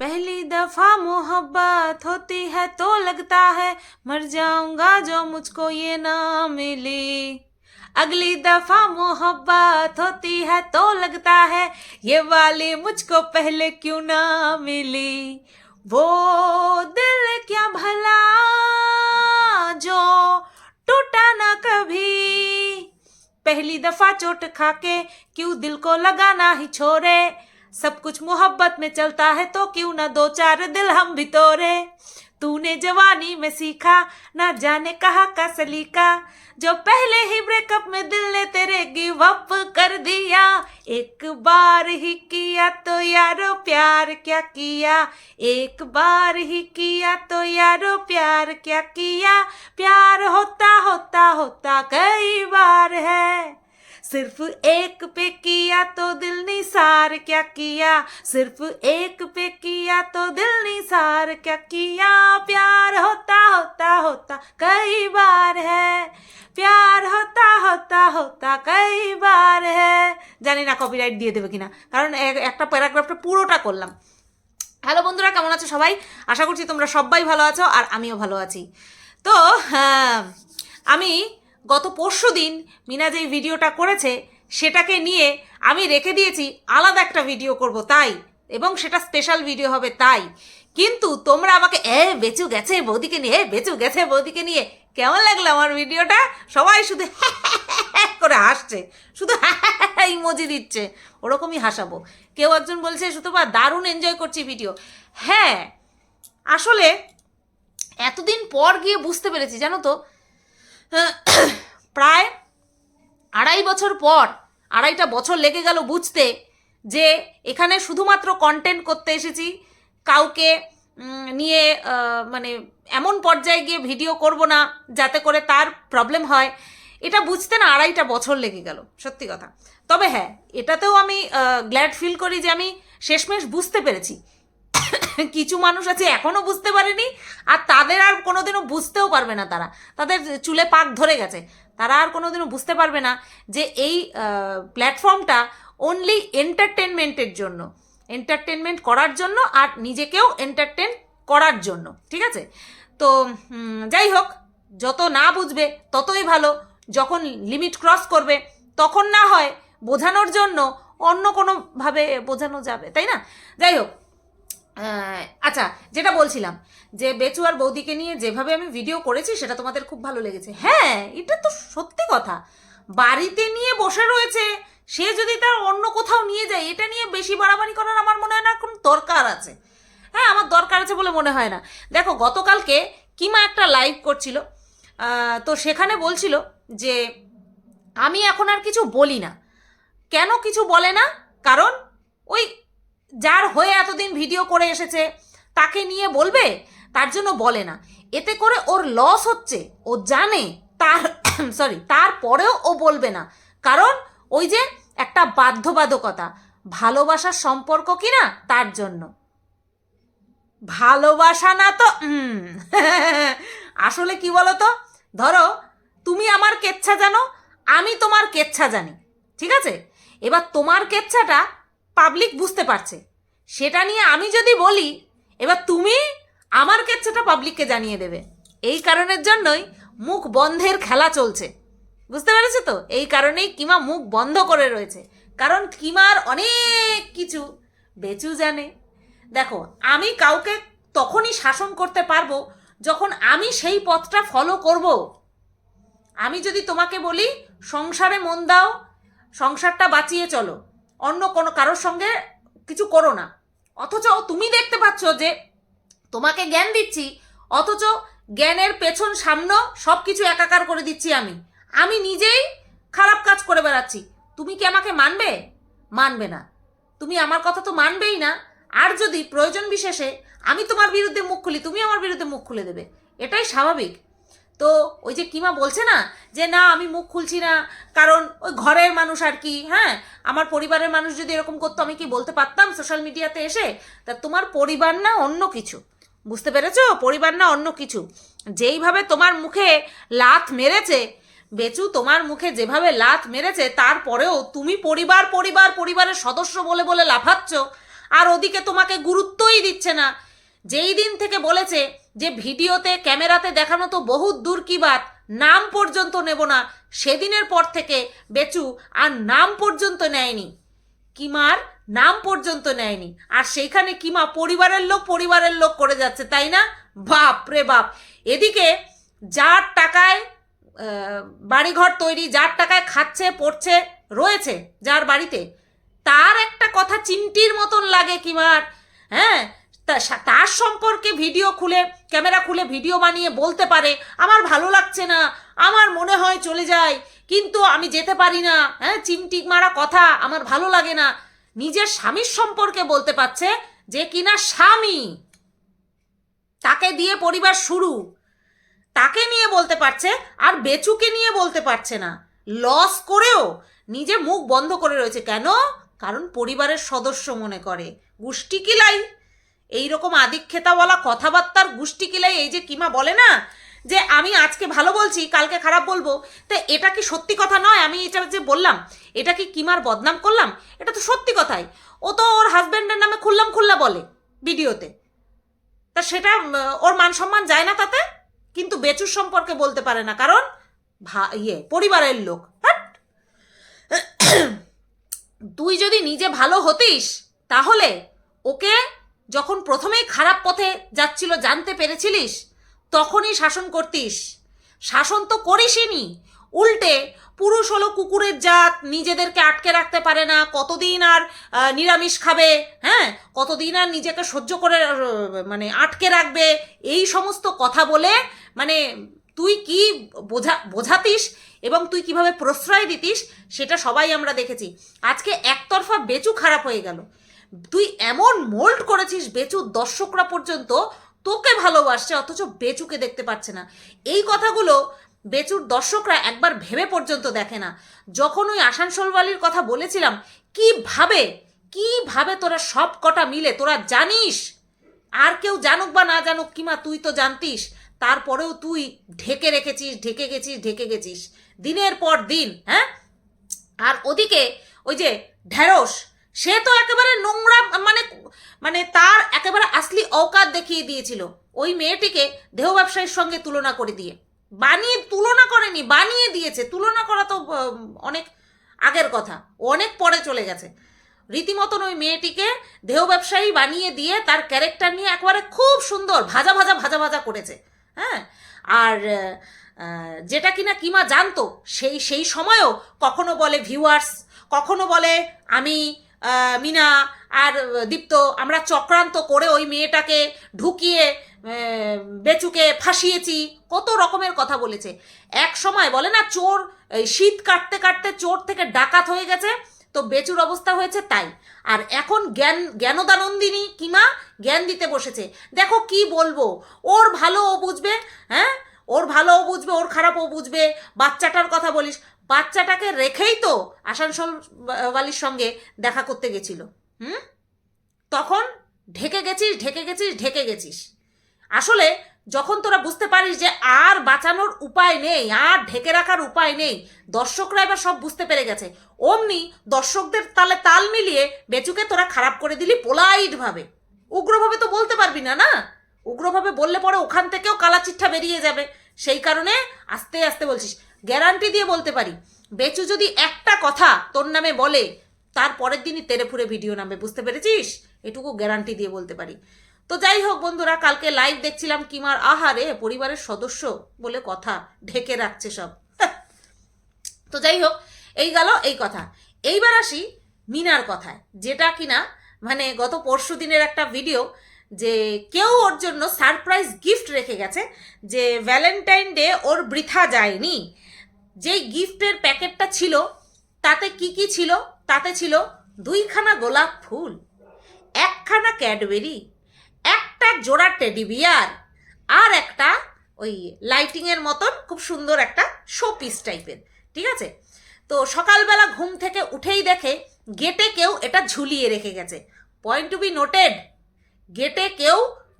पहली दफ़ा मोहब्बत होती है तो लगता है मर जाऊँगा जो मुझको ये ना मिली। अगली दफ़ा मोहब्बत होती है तो लगता है ये वाली मुझको पहले क्यों ना मिली। वो दिल क्या भला जो टूटा ना कभी। पहली दफ़ा चोट खाके क्यों दिल को लगाना ही छोड़े? सब कुछ मोहब्बत में चलता है तो क्यों ना दो चार दिल हम भी तोड़े। तूने जवानी में सीखा, ना जाने कहा का सलीका। जो पहले ही ब्रेकअप में दिल ने तेरे गिव अप कर दिया, एक बार ही किया तो यारो प्यार क्या किया। एक बार ही किया तो यारो प्यार क्या किया। प्यार होता होता होता कई बार है। सिर्फ एक पे किया तो दिल निसार क्या किया सिर्फ एक पे किया तो दिल निसार क्या किया प्यार होता होता होता कई बार है প্যার হতা হতা হতা কইবার হ্যাঁ জানি না কপিরাইট দিয়ে দেবে কিনা কারণ এক- একটা প্যারাগ্রাফটা পুরোটা করলাম হ্যালো বন্ধুরা কেমন আছো সবাই আশা করছি তোমরা সবাই ভালো আছো আর আমিও ভালো আছি তো হ্যাঁ, আমি গত পরশু দিন মিনা যেই ভিডিওটা করেছে, সেটাকে নিয়ে আমি রেখে দিয়েছি, আলাদা একটা ভিডিও করব তাই, এবং সেটা স্পেশাল ভিডিও হবে তাই। কিন্তু তোমরা আমাকে, এ, বেচু গেছে বৌদিকে নিয়ে, এ, বেচু গেছে বৌদিকে নিয়ে, কেমন লাগল আমার ভিডিওটা? সবাই শুধু করে হাসছে, শুধু ইমোজি দিচ্ছে, ওরকমই হাসাবো। কেউ একজন বলছে বা দারুণ এনজয় করছি ভিডিও হ্যাঁ আসলে এতদিন পর গিয়ে বুঝতে পেরেছি, জানো তো প্রায় আড়াই বছর পর, আড়াইটা বছর লেগে গেল বুঝতে, যে এখানে শুধুমাত্র কন্টেন্ট করতে এসেছি, কাউকে নিয়ে মানে এমন পর্যায়ে গিয়ে ভিডিও করব না, যাতে করে তার প্রবলেম হয়, এটা বুঝতে না আড়াইটা বছর লেগে গেল, সত্যি কথা। তবে হ্যাঁ এটাতেও আমি গ্ল্যাড ফিল করি যে আমি শেষমেশ বুঝতে পেরেছি। কিছু মানুষ আছে এখনও বুঝতে পারেনি, আর তাদের আর কোনোদিনও বুঝতেও পারবে না তারা। তাদের চুলে পাক ধরে গেছে। তারা আর কোনোদিনও বুঝতে পারবে না যে এই প্ল্যাটফর্মটা অনলি এন্টারটেনমেন্টের জন্য। এন্টারটেনমেন্ট করার জন্য আর নিজেকেও এন্টারটেন করার জন্য। ঠিক আছে? তো যাই হোক, যত না বুঝবে ততই ভালো। যখন লিমিট ক্রস করবে, তখন না হয় বোঝানোর জন্য অন্য কোনোভাবে বোঝানো যাবে, তাই না? যাই হোক আচ্ছা যেটা বলছিলাম, যে বেচু আর বৌদিকে নিয়ে যেভাবে আমি ভিডিও করেছি, সেটা তোমাদের খুব ভালো লেগেছে। হ্যাঁ এটা তো সত্যি কথা। বাড়িতে নিয়ে বসে রয়েছে, সে যদি তার অন্য কোথাও নিয়ে যায়, এটা নিয়ে বেশি বাড়াবাড়ি করার আমার মনে হয় না কোনো দরকার আছে। হ্যাঁ আমার দরকার আছে বলে মনে হয় না। দেখো, গতকালকে কিমা একটা লাইভ করছিল তো সেখানে বলছিল যে, আমি এখন আর কিছু বলি না। কেন কিছু বলে না? কারণ ওই যার হয়ে এতদিন ভিডিও করে এসেছে, তাকে নিয়ে বলবে? তার জন্য বলে না। এতে করে ওর লস হচ্ছে। ও জানে, তার সরি তারপরেও ও বলবে না। কারণ ওই যে একটা বাধ্যবাধকতা, ভালোবাসার সম্পর্ক কিনা তার জন্য। ভালোবাসা না তো আসলে কি বলো তো ধরো, তুমি আমার কেচ্ছা জানো, আমি তোমার কেচ্ছা জানি। ঠিক আছে? এবার তোমার কেচ্ছাটা পাবলিক বুঝতে পারছে। সেটা নিয়ে আমি যদি বলি, এবার তুমি আমার কেচ্ছাটা পাবলিককে জানিয়ে দেবে। এই কারণের জন্যই মুখ বন্ধের খেলা চলছে। বুঝতে পেরেছ তো? এই কারণেই কিমা মুখ বন্ধ করে রয়েছে। কারণ কিমার অনেক কিছু বেচু জানে। দেখো, আমি কাউকে তখনই শাসন করতে পারব যখন আমি সেই পথটা ফলো করব। আমি যদি তোমাকে বলি, সংসারে মন দাও, সংসারটা বাঁচিয়ে চলো। অন্য কোনো কারোর সঙ্গে কিছু করো না। অথচ তুমি দেখতে পাচ্ছ যে তোমাকে জ্ঞান দিচ্ছি, অথচ জ্ঞানের পেছন সামনে সব কিছু একাকার করে দিচ্ছি আমি। আমি নিজেই খারাপ কাজ করে বেড়াচ্ছি। তুমি কি আমাকে মানবে? মানবে না। তুমি আমার কথা তো মানবেই না। আর যদি প্রয়োজন বিশেষে আমি তোমার বিরুদ্ধে মুখ খুলি, তুমি আমার বিরুদ্ধে মুখ খুলে দেবে। এটাই স্বাভাবিক। তো ওই যে কিমা বলছে না যে, না, আমি মুখ খুলছি না। কারণ ওই ঘরের মানুষ আর কি হ্যাঁ? আমার পরিবারের মানুষ যদি এরকম করতো, আমি কি বলতে পারতাম সোশ্যাল মিডিয়াতে এসে? তা তোমার পরিবার না অন্য কিছু। বুঝতে পেরেছ? পরিবার না অন্য কিছু। যেইভাবে তোমার মুখে লাথ মেরেছে, বেচু, তোমার মুখে যেভাবে লাথ মেরেছে, তারপরেও তুমি পরিবার পরিবার, পরিবারের সদস্য বলে বলে লাফাচ্ছ। আর ওদিকে তোমাকে গুরুত্বই দিচ্ছে না। যেই দিন থেকে বলেছে যে ভিডিওতে, ক্যামেরাতে দেখানো তো বহুত দূর কি বাত, নাম পর্যন্ত নেব না। সেদিনের পর থেকে বেচু আর নাম পর্যন্ত নেয়নি। কিমার নাম পর্যন্ত নেয়নি। আর সেইখানে কিমা পরিবারের লোক পরিবারের লোক করে যাচ্ছে, তাই না? বাপ রে বাপ। এদিকে যার টাকায় বাড়িঘর তৈরি, যার টাকায় খাচ্ছে, পড়ছে, রয়েছে যার বাড়িতে, তার একটা কথা চিমটির মতন লাগে কিমার হ্যাঁ? তার সম্পর্কে ভিডিও খুলে, ক্যামেরা খুলে ভিডিও বানিয়ে বলতে পারে, আমার ভালো লাগছে না, আমার মনে হয় চলে যায়, কিন্তু আমি যেতে পারি না হ্যাঁ চিমটিক মারা কথা, আমার ভালো লাগে না। নিজের স্বামীর সম্পর্কে বলতে পারছে যে কিনা স্বামী তাকে দিয়ে পরিবার শুরু। তাকে নিয়ে বলতে পারছে, আর বেচুকে নিয়ে বলতে পারছে না। লস করেও নিজে মুখ বন্ধ করে রয়েছে। কেন? কারণ পরিবারের সদস্য মনে করে। গুষ্টি কিলাই এইরকম আদিক্ষেতাওয়ালা কথাবার্তার গুষ্টি কিলাই এই যে কিমা বলে না? যে আমি আজকে ভালো বলছি, কালকে খারাপ বলব, তো এটা কি সত্যি কথা নয়? আমি এটা যে বললাম, এটা কি কিমার বদনাম করলাম? এটা তো সত্যি কথাই। ও তো ওর হাজব্যান্ডের নামে খুললাম খুল্লা বলে ভিডিওতে। তা সেটা ওর মান সম্মান যায় না তাতে? কিন্তু বেচুর সম্পর্কে বলতে পারে না, কারণ ভা ইয়ে পরিবারের লোক। হ্যাট তুই যদি নিজে ভালো হতিস, তাহলে ওকে যখন প্রথমেই খারাপ পথে যাচ্ছিল, জানতে পেরেছিলিস? তখনই শাসন করতিস। শাসন তো করিসই উল্টে পুরুষ হলো কুকুরের জাত, নিজেদেরকে আটকে রাখতে পারে না। কতদিন আর নিরামিষ খাবে হ্যাঁ? কতদিন আর নিজেকে সহ্য করে মানে আটকে রাখবে? এই সমস্ত কথা বলে মানে তুই কি বোঝা, বোঝাতিস এবং তুই কীভাবে প্রশ্রয় দিতিস, সেটা সবাই আমরা দেখেছি। আজকে একতরফা বেচু খারাপ হয়ে গেল। তুই এমন মোল্ড করেছিস বেচুর দর্শকরা পর্যন্ত, তোকে ভালোবাসছে, অথচ বেচুকে দেখতে পাচ্ছে না। এই কথাগুলো বেচুর দর্শকরা একবার ভেবে পর্যন্ত দেখে না। যখন ওই আসানসোলবালির কথা বলেছিলাম কীভাবে কীভাবে তোরা সব কটা মিলে? তোরা জানিস? আর কেউ জানুক বা না জানুক, কিমা তুই তো জানতিস। তারপরেও তুই ঢেকে রেখেছিস, ঢেকে গেছিস ঢেকে গেছিস। দিনের পর দিন হ্যাঁ? আর ওদিকে ওই যে ঢেঁড়স সে তো একেবারে নোংরা মানে মানে তার একেবারে আসলি অকাত দেখিয়ে দিয়েছিল। ওই মেয়েটিকে দেহ ব্যবসায়ীর সঙ্গে তুলনা করে দিয়ে। বানিয়ে, তুলনা করেনি, বানিয়ে দিয়েছে। তুলনা করা তো অনেক আগের কথা। অনেক পরে চলে গেছে। রীতিমতন ওই মেয়েটিকে দেহ ব্যবসায়ী বানিয়ে দিয়ে তার ক্যারেক্টার নিয়ে একবারে খুব সুন্দর ভাজা ভাজা ভাজা ভাজা করেছে। হ্যাঁ? আর যেটা কিনা কিমা জানতো, সেই সেই সময়ও কখনো বলে ভিউয়ার্স কখনো বলে আমি মিনা আর দীপ্ত, আমরা চক্রান্ত করে ওই মেয়েটাকে ঢুকিয়ে বেচুকে ফাঁসিয়েছি। কত রকমের কথা বলেছে। এক সময় বলে না, চোর শীত কাটতে কাটতে চোর থেকে ডাকাত হয়ে গেছে, তো বেচুর অবস্থা হয়েছে তাই। আর এখন জ্ঞান, জ্ঞানদানন্দিনী কিমা জ্ঞান দিতে বসেছে। দেখো কি বলব, ওর ভালো ও বুঝবে হ্যাঁ? ওর ভালো ও বুঝবে, ওর খারাপ ও বুঝবে, বাচ্চাটার কথা বলিস। বাচ্চাটাকে রেখেই তো আসানসোল বালির সঙ্গে দেখা করতে গেছিল। হুম? তখন ঢেকে গেছিস ঢেকে গেছিস ঢেকে গেছিস। আসলে যখন তোরা বুঝতে পারিস যে আর বাঁচানোর উপায় নেই, আর ঢেকে রাখার উপায় নেই, দর্শকরা এবার সব বুঝতে পেরে গেছে। অমনি দর্শকদের তালে তাল মিলিয়ে বেচুকে তোরা খারাপ করে দিলি পোলাইট ভাবে উগ্রভাবে তো বলতে পারবি না না? উগ্রভাবে বললে পরে ওখান থেকেও কালা চিঠা বেরিয়ে যাবে। সেই কারণে আস্তে আস্তে বলছিস গ্যারান্টি দিয়ে বলতে পারি, বেচু যদি একটা কথা তোর নামে বলে, তার পরের দিনই তেরে ফুরে ভিডিও নামবে বুঝতে পেরেছিস? এটুকু গ্যারান্টি দিয়ে বলতে পারি। তো যাই হোক বন্ধুরা, কালকে লাইভ দেখছিলাম কিমার আহারে, পরিবারের সদস্য বলে কথা ঢেকে রাখছে সব। তো যাই হোক, এই গেল এই কথা। এইবার আসি মিনার কথায়, যেটা কিনা মানে গত পরশু দিনের একটা ভিডিও যে কেউ ওর জন্য সারপ্রাইজ গিফট রেখে গেছে, যে ভ্যালেন্টাইন ডে ওর বৃথা যায়নি। যেই গিফটের প্যাকেটটা ছিল, তাতে কি কি ছিল? তাতে ছিল দুইখানা গোলাপ ফুল, একখানা ক্যাডবেরি, একটা জোড়া টেডি বিয়ার, আর একটা ওই লাইটিংয়ের মতন খুব সুন্দর একটা শো পিস টাইপের, ঠিক আছে? তো সকালবেলা ঘুম থেকে উঠেই দেখে গেটে কেউ এটা ঝুলিয়ে রেখে গেছে। পয়েন্ট টু বি নোটেড গেটে কেউ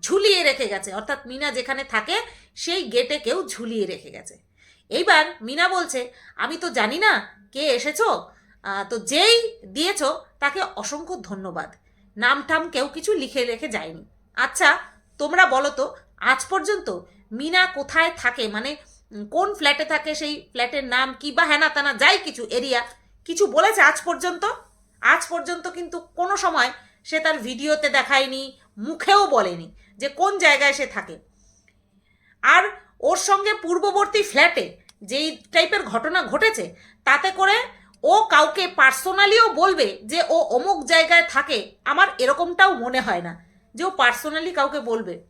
ঝুলিয়ে রেখে গেছে। অর্থাৎ মিনা যেখানে থাকে, সেই গেটে কেউ ঝুলিয়ে রেখে গেছে। এইবার মিনা বলছে, আমি তো জানি না কে এসেছ তো যেই দিয়েছ তাকে অসংখ্য ধন্যবাদ। নাম টাম কেউ কিছু লিখে রেখে যায়নি। আচ্ছা তোমরা বলো তো, আজ পর্যন্ত মিনা কোথায় থাকে? মানে কোন ফ্ল্যাটে থাকে? সেই ফ্ল্যাটের নাম কি বা হ্যানা তানা যাই কিছু এরিয়া কিছু বলেছে আজ পর্যন্ত? আজ পর্যন্ত কিন্তু কোনো সময় সে তার ভিডিওতে দেখায়নি, মুখেও বলেনি যে কোন জায়গায় সে থাকে। আর ওর সঙ্গে পূর্ববর্তী ফ্ল্যাটে যেই টাইপের ঘটনা ঘটেছে, তাতে করে ও কাউকে পার্সোনালিও বলবে যে ও অমুক জায়গায় থাকে, আমার এরকমটাও মনে হয় না যে ও পার্সোনালি কাউকে বলবে।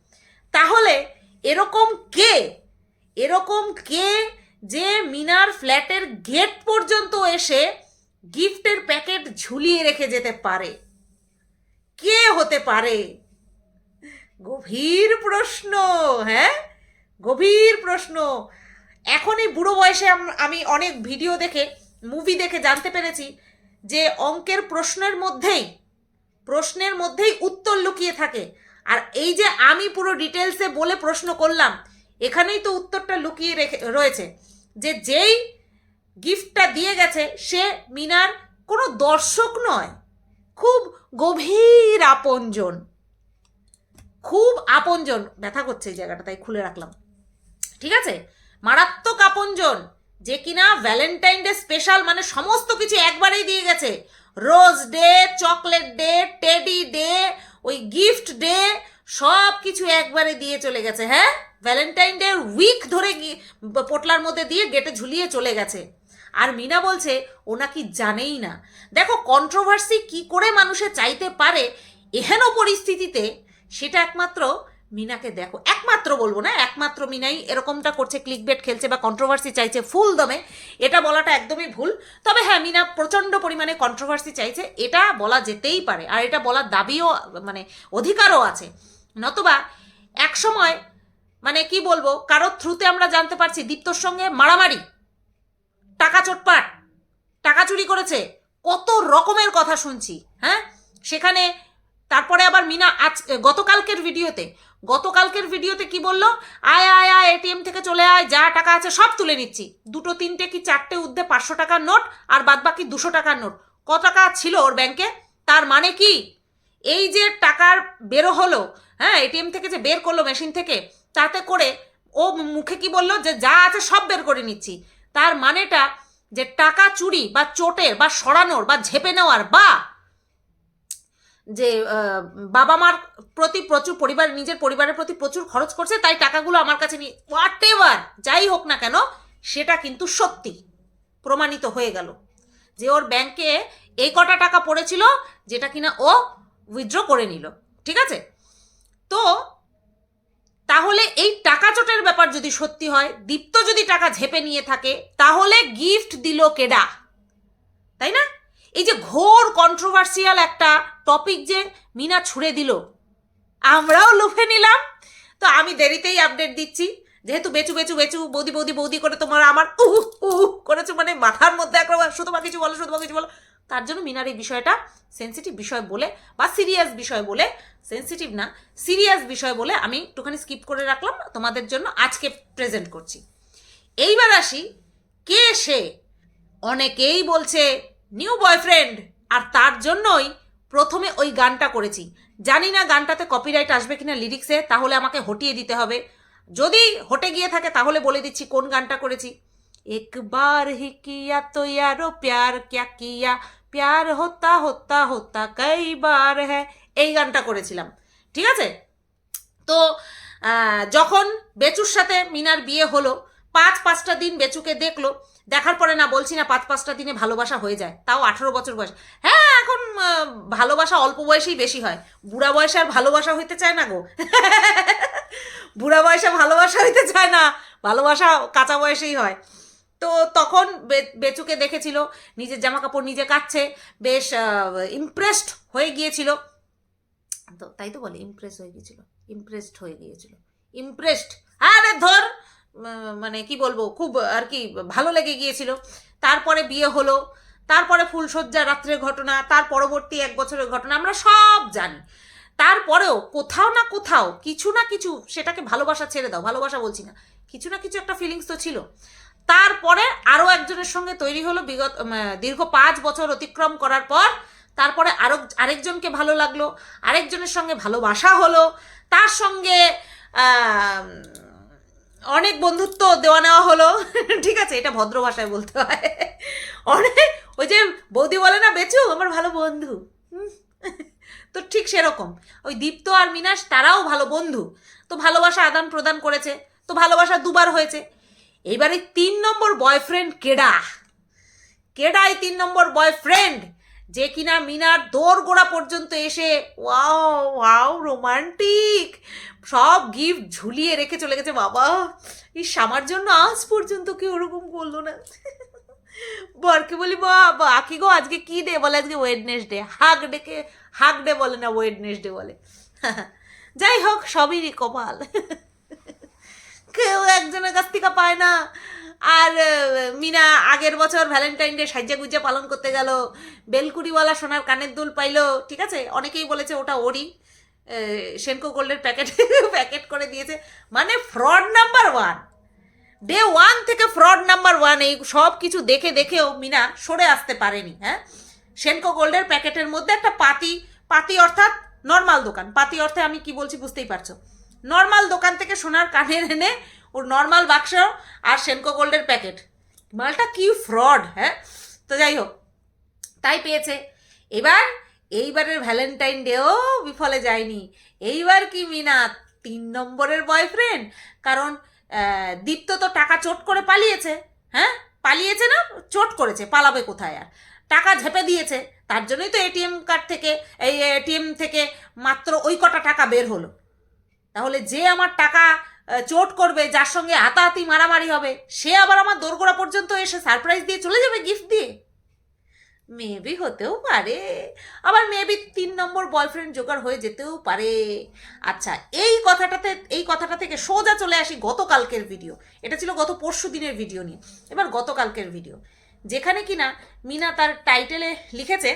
তাহলে এরকম কে এরকম কে যে মিনার ফ্ল্যাটের গেট পর্যন্ত এসে গিফটের প্যাকেট ঝুলিয়ে রেখে যেতে পারে? কে হতে পারে? গভীর প্রশ্ন হ্যাঁ? গভীর প্রশ্ন। এখন এই বুড়ো বয়সে আমি অনেক ভিডিও দেখে মুভি দেখে জানতে পেরেছি যে অঙ্কের প্রশ্নের মধ্যেই প্রশ্নের মধ্যেই উত্তর লুকিয়ে থাকে। আর এই যে আমি পুরো ডিটেলসে বলে প্রশ্ন করলাম, এখানেই তো উত্তরটা লুকিয়ে রেখে, রয়েছে। যে যেই গিফটটা দিয়ে গেছে, সে মিনার কোনো দর্শক নয়, খুব গভীর আপনজন। খুব আপনজন। ব্যথা করছে এই জায়গাটা, তাই খুলে রাখলাম। ঠিক আছে? মারাত্মক আপনজন, যে কিনা ভ্যালেন্টাইন ডে স্পেশাল মানে সমস্ত কিছু একবারেই দিয়ে গেছে। Rose day chocolate day teddy day ওই গিফট ডে সব কিছু একবারে দিয়ে চলে গেছে হ্যাঁ? ভ্যালেন্টাইন ডে উইক ধরে পোটলার মধ্যে দিয়ে গেটে ঝুলিয়ে চলে গেছে। আর মিনা বলছে, ও নাকি জানেই না। দেখো কন্ট্রোভার্সি কি করে মানুষে চাইতে পারে এহেন পরিস্থিতিতে, সেটা একমাত্র মিনাকে দেখো। একমাত্র বলব না, একমাত্র মিনাই এরকমটা করছে ক্লিক বেট খেলছে বা কন্ট্রোভার্সি চাইছে, ফুল দমে। এটা বলাটা একদমই ভুল। তবে হ্যাঁ মিনা প্রচণ্ড পরিমাণে কন্ট্রোভার্সি চাইছে। এটা বলা যেতেই পারে, আর এটা বলার দাবিও মানে অধিকারও আছে। নতুবা এক সময় মানে কি বলব, কারোর থ্রুতে আমরা জানতে পারছি, দীপ্তর সঙ্গে মারামারি, টাকা চোটপাট, টাকা চুরি করেছে, কত রকমের কথা শুনছি হ্যাঁ? সেখানে তারপরে আবার মিনা আজ, গতকালকের ভিডিওতে গতকালকের ভিডিওতে কি বলল? আয় আয় আয় এটিএম থেকে চলে আয়, যা টাকা আছে সব তুলে নিচ্ছি। দুটো, তিনটে কি চারটে উদ্দে পাঁচশো টাকার নোট, আর বাদ বাকি দুশো টাকার নোট। কত টাকা ছিল ওর ব্যাংকে? তার মানে কি? এই যে টাকার বেরো হলো হ্যাঁ এটিএম থেকে যে বের করল মেশিন থেকে, তাতে করে ও মুখে কি বলল? যে যা আছে সব বের করে নিচ্ছি। তার মানেটা যে টাকা চুরি বা চোটের বা সরানোর বা ঝেপে নেওয়ার বা যে বাবা মার প্রতি প্রচুর পরিবার, নিজের পরিবারের প্রতি প্রচুর খরচ করছে, তাই টাকাগুলো আমার কাছে নিয়ে হোয়াট এভার যাই হোক না কেন, সেটা কিন্তু সত্যি প্রমাণিত হয়ে গেল। যে ওর ব্যাংকে এই কটা টাকা পড়েছিল, যেটা কিনা ও উইথড্র করে নিল, ঠিক আছে? তো, তাহলে এই টাকা চোটের ব্যাপার যদি সত্যি হয়, দীপ্ত যদি টাকা ঝেপে নিয়ে থাকে, তাহলে গিফট দিল কেডা? তাই না? এই যে ঘোর কন্ট্রোভার্সিয়াল একটা টপিক যে মিনা ছুড়ে দিল। আমরাও লুফে নিলাম। তো আমি দেরিতেই আপডেট দিচ্ছি। যেহেতু বেচু বেচু বেচু, বৌদি বৌদি বৌদি করে তোমার আমার উহ উহ করেছ মানে মাথার মধ্যে একবার শুধু বা কিছু বলো, শুধু বা কিছু বলো। তার জন্য মিনার এই বিষয়টা সেন্সিটিভ বিষয় বলে বা সিরিয়াস বিষয় বলে সেন্সিটিভ না সিরিয়াস বিষয় বলে আমি একটুখানি স্কিপ করে রাখলাম। তোমাদের জন্য আজকে প্রেজেন্ট করছি। এইবার আসি কে সে? অনেকেই বলছে নিউ বয়ফ্রেন্ড আর তার জন্যই প্রথমে ওই গানটা করেছি। জানি না গানটাতে কপিরাইট আসবে কিনা লিরিক্সে তাহলে আমাকে হটিয়ে দিতে হবে। যদি হটে গিয়ে থাকে, তাহলে বলে দিচ্ছি কোন গানটা করেছি। একবার হি কিয়া তো ইয়ারো প্যার ক্যা কিয়া, প্যার হোতা হোতা হোতা কই বার হ্যাঁ এই গানটা করেছিলাম। ঠিক আছে? তো যখন বেচুর সাথে মিনার বিয়ে হলো পাঁচ পাঁচটা দিন বেচুকে দেখল, দেখার পরে না বলছি না পাঁচ পাঁচটা দিনে ভালোবাসা হয়ে যায়, তাও আঠেরো বছর বয়স। হ্যাঁ এখন ভালোবাসা অল্প বয়সেই বেশি হয়। বুড়া বয়সে আর ভালোবাসা হইতে চায় না গো। বুড়া বয়সে ভালোবাসা হইতে চায় না, ভালোবাসা কাঁচা বয়সেই হয়। তো তখন বেচুকে দেখেছিল, নিজের জামা কাপড় নিজে কাচ্ছে বেশ ইমপ্রেসড হয়ে গিয়েছিল। তো তাই তো বলে ইমপ্রেস হয়ে গিয়েছিল ইমপ্রেসড হয়ে গিয়েছিল ইমপ্রেসড আরে ধর মানে কি বলব, খুব আর কি ভালো লেগে গিয়েছিল। তারপরে বিয়ে হলো, তারপরে ফুলসজ্জা রাত্রের ঘটনা, তার পরবর্তী এক বছরের ঘটনা, আমরা সব জানি। তারপরেও কোথাও না কোথাও কিছু না কিছু সেটাকে ভালোবাসা ছেড়ে দাও, ভালোবাসা বলছি না, কিছু না কিছু একটা ফিলিংস তো ছিল। তারপরে আরও একজনের সঙ্গে তৈরি হলো, বিগত দীর্ঘ পাঁচ বছর অতিক্রম করার পর, তারপরে আরও আরেকজনকে ভালো লাগল, আরেকজনের সঙ্গে ভালোবাসা হলো, তার সঙ্গে অনেক বন্ধুত্ব দেওয়া নেওয়া হলো। ঠিক আছে, এটা ভদ্র ভাষায় বলতে হয়। অনেক, ওই যে বৌদি বলে না, বেচু, আমার ভালো বন্ধু। তো ঠিক সেরকম। ওই দীপ্ত আর মিনাস তারাও ভালো বন্ধু। তো ভালোবাসা আদান প্রদান করেছে। তো ভালোবাসা দুবার হয়েছে। এইবারে তিন নম্বর বয়ফ্রেন্ড কেডা? কেডা এই তিন নম্বর বয়ফ্রেন্ড যে কিনা মিনার দোর গোড়া পর্যন্ত এসে ওয়াও ওয়াও রোমান্টিক সব গিফট ঝুলিয়ে রেখে চলে গেছে। বাবা, এই আমার জন্য আজ পর্যন্ত কেউ ওরকম করল না। বরকে বলি, বাবা, আকি গো, আজকে কি ডে বলে? আজকে ওয়েডনেসডে হাক ডেকে হাক ডে বলে না ওয়েডনেসডে বলে। যাই হোক, সবই কপাল। কেউ একজনের কাছ থেকে পায় না। আর মিনা আগের বছর ভ্যালেন্টাইন ডে সাজ্জা গুজ্জা পালন করতে গেল। বেলকুড়িওয়ালা সোনার কানের দুল পাইলো। ঠিক আছে? অনেকেই বলেছে ওটা ওরই। সেনকো গোল্ডের প্যাকেট প্যাকেট করে দিয়েছে। মানে fraud number one day one থেকে ফ্রড নাম্বার ওয়ান এই সব কিছু দেখে দেখেও মিনা সরে আসতে পারেনি হ্যাঁ? সেনকো গোল্ডের প্যাকেটের মধ্যে একটা পাতি পাতি অর্থাৎ নর্মাল দোকান। পাতি অর্থে আমি কি বলছি বুঝতেই পারছ? নর্মাল দোকান থেকে সোনার কানের এনে ওর নর্মাল বাক্স আর সেনকো গোল্ডের প্যাকেট মালটা কি ফ্রড হ্যাঁ? তো যাই হোক, তাই পেয়েছে। এবার এইবারের ভ্যালেন্টাইন ডেও বিফলে যায়নি। এইবার কি মিনা তিন নম্বরের বয়ফ্রেন্ড কারণ দীপ্ত তো টাকা চোট করে পালিয়েছে। হ্যাঁ? পালিয়েছে না, চোট করেছে, পালাবে কোথায় আর? টাকা ঝেপে দিয়েছে, তার জন্যই তো এটিএম কার্ড থেকে, এই এটিএম থেকে মাত্র ওই কটা টাকা বের হলো। তাহলে যে আমার টাকা চোট করবে, যার সঙ্গে হাতাহাতি মারামারি হবে, সে আবার আমার দোরগোড়া পর্যন্ত এসে সারপ্রাইজ দিয়ে চলে যাবে গিফট দিয়ে? মেবি হতেও পারে। আবার মেবি তিন নম্বর বয়ফ্রেন্ড জোগাড় হয়ে যেতেও পারে। আচ্ছা এই কথাটাতে, এই কথাটা থেকে সোজা চলে আসি গতকালকের ভিডিও এটা ছিল গত পরশু দিনের ভিডিও নিয়ে। এবার গতকালকের ভিডিও যেখানে কিনা মিনা তার টাইটেলে লিখেছে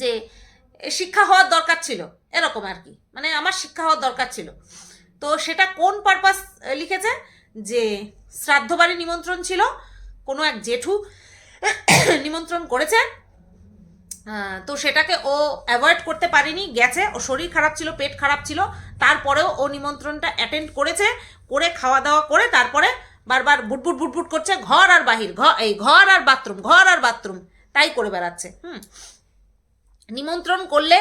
যে, শিক্ষা হওয়ার দরকার ছিল। এরকম আর কি। মানে আমার শিক্ষা হওয়ার দরকার ছিল। তো সেটা কোন পারপাস লিখেছে? যে শ্রাদ্ধ বাড়ি নিমন্ত্রণ ছিল কোনো এক জেঠু নিমন্ত্রণ করেছে। তো সেটাকে ও অ্যাভয়েড করতে পারেনি, গেছে, ও শরীর খারাপ ছিল, পেট খারাপ ছিল, তারপরেও ও নিমন্ত্রণটা অ্যাটেন্ড করেছে, করে খাওয়া দাওয়া করে তারপরে বারবার বুটবুট বুটবুট করছে, ঘর আর বাহির ঘর এই ঘর আর বাথরুম, ঘর আর বাথরুম, তাই করে বেড়াচ্ছে, হুম। নিমন্ত্রণ করলে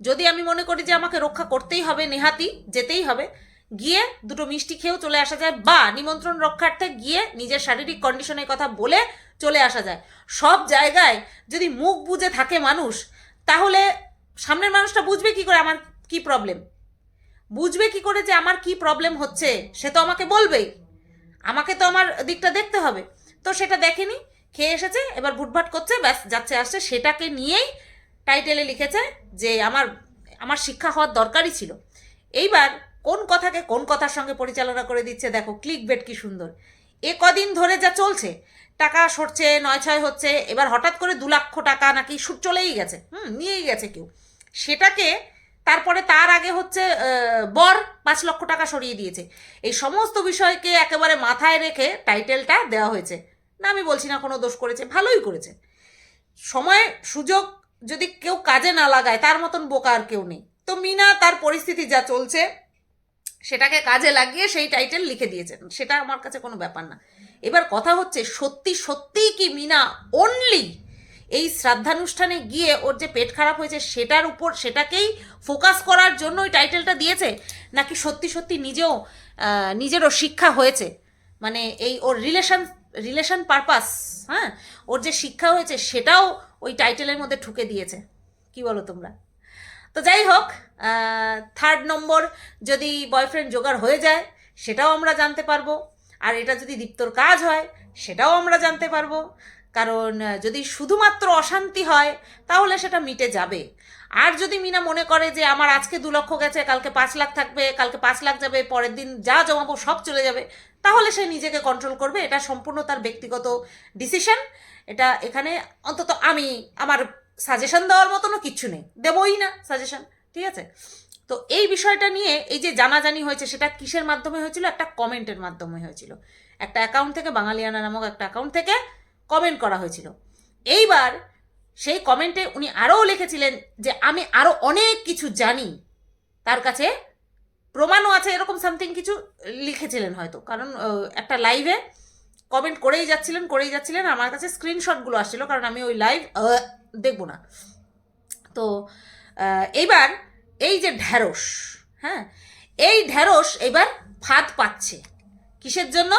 যদি আমি মনে করি যে আমাকে রক্ষা করতেই হবে, নেহাতি, যেতেই হবে গিয়ে দুটো মিষ্টি খেয়েও চলে আসা যায়, বা নিমন্ত্রণ রক্ষার্থে গিয়ে নিজের শারীরিক কন্ডিশনের কথা বলে চলে আসা যায়। সব জায়গায় যদি মুখ বুজে থাকে মানুষ, তাহলে সামনের মানুষটা বুঝবে কি করে আমার কি প্রবলেম বুঝবে কি করে যে আমার কি প্রবলেম হচ্ছে? সে তো আমাকে বলবেই। আমাকে তো আমার দিকটা দেখতে হবে। তো সেটা দেখেনি, খেয়ে এসেছে, এবার ভুটভাট করছে, ব্যাস, যাচ্ছে, আসছে। সেটাকে নিয়েই টাইটেলে লিখেছে যে আমার আমার শিক্ষা হওয়ার দরকারই ছিল। এইবার কোন কথাকে কোন কথার সঙ্গে পরিচালনা করে দিচ্ছে? দেখো ক্লিক বেট কি সুন্দর। এ কদিন ধরে যা চলছে, টাকা সরছে নয় ছয় হচ্ছে, এবার হঠাৎ করে দু লক্ষ টাকা নাকি চলেই গেছে। হুম, নিয়েই গেছে কেউ। সেটাকে তারপরে তার আগে হচ্ছে বর পাঁচ লক্ষ টাকা সরিয়ে দিয়েছে। এই সমস্ত বিষয়কে একেবারে মাথায় রেখে টাইটেলটা দেওয়া হয়েছে। না, আমি বলছি না, কোনো দোষ করেছে, ভালোই করেছে। সময়, সুযোগ যদি কেউ কাজে না লাগায়, তার মতন বোকা আর কেউ নেই। তো মিনা, তার পরিস্থিতি যা চলছে সেটাকে কাজে লাগিয়ে সেই টাইটেল লিখে দিয়েছেন। সেটা আমার কাছে কোনো ব্যাপার না। এবার কথা হচ্ছে, সত্যি, সত্যিই কি মিনা অনলি এই শ্রাদ্ধানুষ্ঠানে গিয়ে ওর যে পেট খারাপ হয়েছে সেটার উপর সেটাকেই ফোকাস করার জন্য ওই টাইটেলটা দিয়েছে? নাকি সত্যি সত্যি নিজেও নিজেরও শিক্ষা হয়েছে? মানে এই ওর রিলেশন রিলেশন পারপাস হ্যাঁ? ওর যে শিক্ষা হয়েছে সেটাও ওই টাইটেলের মধ্যে ঠুকে দিয়েছে। কি বলো তোমরা? তো যাই হোক থার্ড নম্বর যদি বয়ফ্রেন্ড জোগাড় হয়ে যায়, সেটাও আমরা জানতে পারব। আর এটা যদি দীপ্তর কাজ হয়, সেটাও আমরা জানতে পারব। কারণ যদি শুধুমাত্র অশান্তি হয়, তাহলে সেটা মিটে যাবে। আর যদি মিনা মনে করে যে আমার আজকে দু লক্ষ গেছে, কালকে পাঁচ লাখ থাকবে, কালকে পাঁচ লাখ যাবে, পরের দিন যা জমাবো সব চলে যাবে, তাহলে সে নিজেকে কন্ট্রোল করবে। এটা সম্পূর্ণ তার ব্যক্তিগত ডিসিশন এটা এখানে অন্তত আমি, আমার সাজেশন দেওয়ার মতনও কিচ্ছু নেই। দেবই না সাজেশন ঠিক আছে? তো এই বিষয়টা নিয়ে এই যে জানাজানি হয়েছে, সেটা কিসের মাধ্যমে হয়েছিল? একটা কমেন্টের মাধ্যমে হয়েছিল। একটা অ্যাকাউন্ট থেকে বাঙালিয়ানা নামক একটা অ্যাকাউন্ট থেকে কমেন্ট করা হয়েছিল। এইবার সেই কমেন্টে উনি আরও লিখেছিলেন যে, আমি আরও অনেক কিছু জানি। তার কাছে প্রমাণও আছে, এরকম সামথিং কিছু লিখেছিলেন হয়তো। কারণ একটা লাইভে কমেন্ট করেই যাচ্ছিলেন করেই যাচ্ছিলেন। আমার কাছে স্ক্রিনশটগুলো আসছিল কারণ আমি ওই লাইভ দেখব না। তো আহ, এইবার এই যে ঢ্যাঁড়স হ্যাঁ? এই ঢ্যাঁড়স এবার ফাঁদ পাচ্ছে। কিসের জন্য?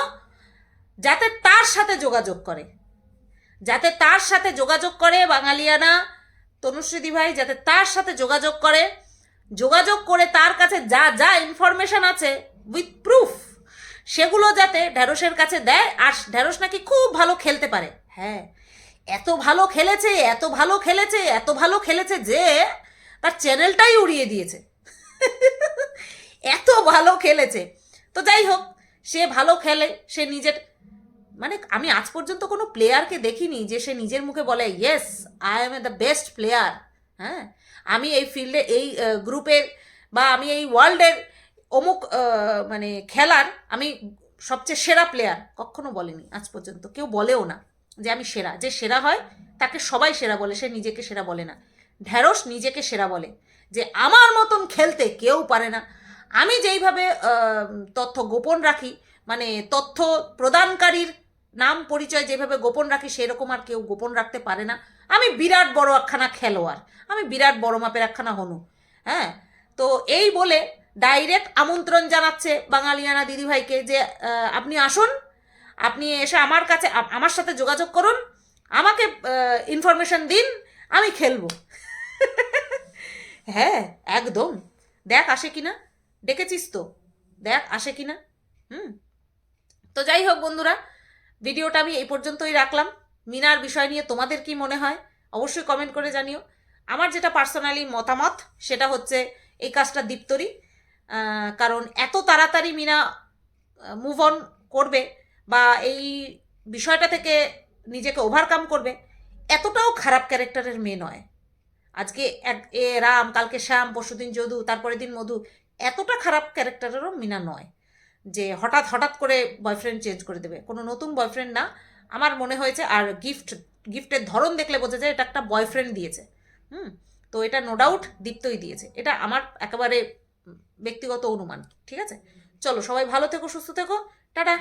যাতে তার সাথে যোগাযোগ করে। যাতে তার সাথে যোগাযোগ করে বাঙালিয়ানা তনুশ্রীদি ভাই যাতে তার সাথে যোগাযোগ করে। যোগাযোগ করে তার কাছে যা যা ইনফরমেশন আছে উইথ প্রুফ সেগুলো যাতে ঢ্যাঁড়সের কাছে দেয়, আর ঢ্যাঁড়স নাকি খুব ভালো খেলতে পারে। হ্যাঁ এত ভালো খেলেছে, এত ভালো খেলেছে, এত ভালো খেলেছে যে তার চ্যানেলটাই উড়িয়ে দিয়েছে। এত ভালো খেলেছে। তো যাই হোক, সে ভালো খেলে, সে নিজের মানে আমি আজ পর্যন্ত কোনো প্লেয়ারকে দেখিনি যে সে নিজের মুখে বলে yes I am a the best player হ্যাঁ আমি এই ফিল্ডে এই গ্রুপের বা আমি এই ওয়ার্ল্ডের অমুক মানে খেলার আমি সবচেয়ে সেরা প্লেয়ার কখনো বলেনি আজ পর্যন্ত, কেউ বলেও না যে আমি সেরা। যে সেরা হয়, তাকে সবাই সেরা বলে, সে নিজেকে সেরা বলে না। ঢ্যাঁড়স নিজেকে সেরা বলে যে আমার মতন খেলতে কেউ পারে না। আমি যেইভাবে তথ্য গোপন রাখি মানে তথ্য প্রদানকারীর নাম পরিচয় যেভাবে গোপন রাখি, সেরকম আর কেউ গোপন রাখতে পারে না। আমি বিরাট বড় একখানা খেলোয়াড়, আমি বিরাট বড় মাপের একখানা হনু হ্যাঁ? তো এই বলে ডাইরেক্ট আমন্ত্রণ জানাচ্ছে বাঙালিয়ানা দিদিভাইকে যে আপনি আসুন, আপনি এসে আমার কাছে আমার সাথে যোগাযোগ করুন, আমাকে ইনফরমেশন দিন, আমি খেলব। হ্যাঁ একদম। দেখ আসে কিনা, ডেকেছিস তো। দেখ আসে কিনা, হুম। তো যাই হোক বন্ধুরা, ভিডিওটা আমি এই পর্যন্তই রাখলাম। মিনার বিষয় নিয়ে তোমাদের কি মনে হয়, অবশ্যই কমেন্ট করে জানিও। আমার যেটা পার্সোনালি মতামত, সেটা হচ্ছে এই কাজটা দীপ্তরি। কারণ এত তাড়াতাড়ি মিনা মুভ অন করবে বা এই বিষয়টা থেকে নিজেকে ওভারকাম করবে, এতটাও খারাপ ক্যারেক্টারের মেয়ে নয়। আজকে এক, এ রাম, কালকে শ্যাম, পরশুদিন যদু, তারপরের দিন মধু, এতটা খারাপ ক্যারেক্টারেরও মিনা নয় যে হঠাৎ হঠাৎ করে বয়ফ্রেন্ড চেঞ্জ করে দেবে। কোনো নতুন বয়ফ্রেন্ড না। আমার মনে হয়েছে আর গিফট গিফটের ধরন দেখলে বোঝা যায় এটা একটা বয়ফ্রেন্ড দিয়েছে। হুম? তো এটা নো ডাউট দীপ্তই দিয়েছে। এটা আমার একেবারে ব্যক্তিগত অনুমান ঠিক আছে? চলো সবাই ভালো থেকো সুস্থ থেকো টাটা!